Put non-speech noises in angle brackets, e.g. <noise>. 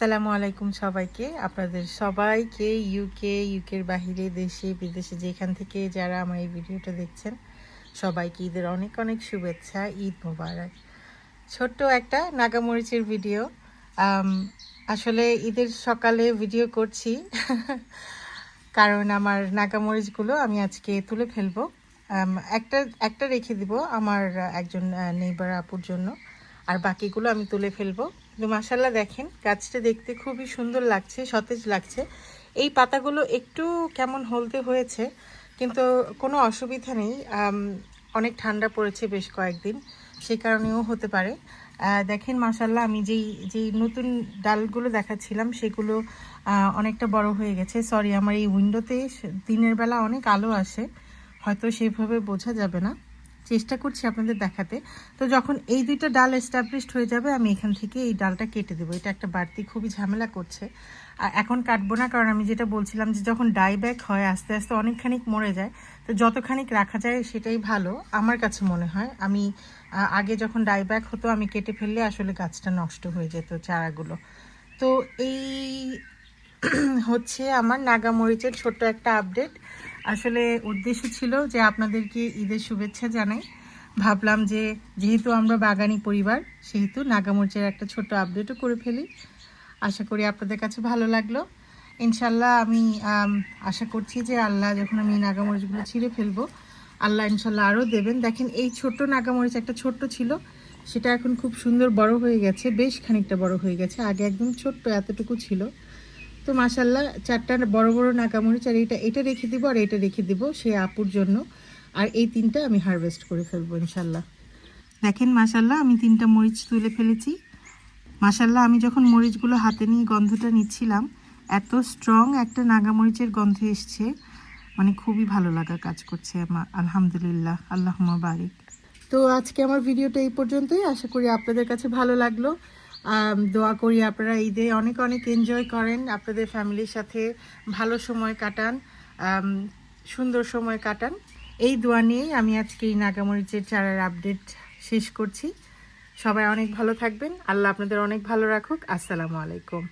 আসসালামু আলাইকুম সবাইকে। আপনাদের সবাইকে ইউকে ইউকের বাহিরে, দেশে, বিদেশে, যেখান থেকে যারা আমার এই ভিডিওটা দেখছেন, সবাইকে ঈদের অনেক অনেক শুভেচ্ছা, ঈদ মোবারক। ছোট্ট একটা নাগামরিচের ভিডিও। আসলে ঈদের সকালে ভিডিও করছি, <laughs> কারণ আমার নাগামরিচগুলো আমি আজকে তুলে ফেলব। একটা একটা রেখে দিব আমার একজন নেইবার আপুর জন্য, আর বাকিগুলো আমি তুলে ফেলব। কিন্তু মাসাল্লাহ দেখেন, গাছটা দেখতে খুবই সুন্দর লাগছে, সতেজ লাগছে। এই পাতাগুলো একটু কেমন হলদে হয়েছে, কিন্তু কোনো অসুবিধা নেই। অনেক ঠান্ডা পড়েছে বেশ কয়েকদিন সেই কারণেও হতে পারে। দেখেন মাসাল্লাহ আমি যেই যেই নতুন ডালগুলো দেখাচ্ছিলাম, সেগুলো অনেকটা বড় হয়ে গেছে। সরি আমার এই উইন্ডোতে দিনের বেলা অনেক আলো আসে, হয়তো সেভাবে বোঝা যাবে না। চেষ্টা করছি আপনাদের দেখাতে। তো যখন এই দুইটা ডাল এস্টাবলিশড হয়ে যাবে, আমি এখান থেকে এই ডালটা কেটে দেবো। এটা একটা বাড়তি, খুবই ঝামেলা করছে। আর এখন কাটবো না, কারণ আমি যেটা বলছিলাম যে যখন ডাইব্যাক হয়, আস্তে আস্তে অনেকখানিক মরে যায়। তো যতখানিক রাখা যায়, সেটাই ভালো। আমার কাছে মনে হয়, আমি আগে যখন ডাইব্যাক হতো, আমি কেটে ফেললে আসলে গাছটা নষ্ট হয়ে যেত চারাগুলো। তো এই <clears throat> হচ্ছে আমার নাগামরিচের ছোট্ট একটা আপডেট আসলে উদ্দেশ্য ছিল যে আপনাদেরকে ঈদের শুভেচ্ছা জানাই। ভাবলাম যে যেহেতু আমরা বাগানি পরিবার, সেহেতু নাগামরিচের একটা ছোট্ট আপডেটও করে ফেলি। আশা করি আপনাদের কাছে ভালো লাগল। ইনশাল্লাহ আমি আশা করছি যে আল্লাহ যখন আমি নাগামরিচগুলো ছিঁড়ে ফেলব, আল্লাহ ইনশাল্লাহ আরও দেবেন। দেখেন, এই ছোট্ট নাগামরিচ একটা ছোট্ট ছিল, সেটা এখন খুব সুন্দর বড় হয়ে গেছে, বেশ খানিকটা বড় হয়ে গেছে। আগে একদম ছোট্ট এতটুকু ছিল। তো মাসাল্লাহ চারটা বড় বড় নাকামরিচ, আর এটা এটা রেখে দিব, আর এটা রেখে দিব সে আপুর জন্য। আর এই তিনটা আমি হারভেস্ট করে ফেলব ইনশাল্লাহ দেখেন মাসাল্লাহ আমি তিনটা মরিচ তুলে ফেলেছি। মাসাল্লাহ আমি যখন মরিচগুলো হাতে নিয়ে গন্ধটা নিচ্ছিলাম, এত স্ট্রং একটা নাগামরিচের গন্ধ এসছে। মানে খুবই ভালো লাগা কাজ করছে আমার, আলহামদুলিল্লাহ আল্লাহ বারিক। তো আজকে আমার ভিডিওটা এই পর্যন্তই, আশা করি আপনাদের কাছে ভালো লাগল। দোয়া করি আপনারা ঈদে অনেক অনেক এনজয় করেন, আপনাদের ফ্যামিলির সাথে ভালো সময় কাটান সুন্দর সময় কাটান। এই দোয়া নিয়েই আমি আজকে এই নাগামরিচের চারার আপডেট শেষ করছি। সবাই অনেক ভালো থাকবেন। আল্লাহ আপনাদের অনেক ভালো রাখুক। আসসালামু আলাইকুম।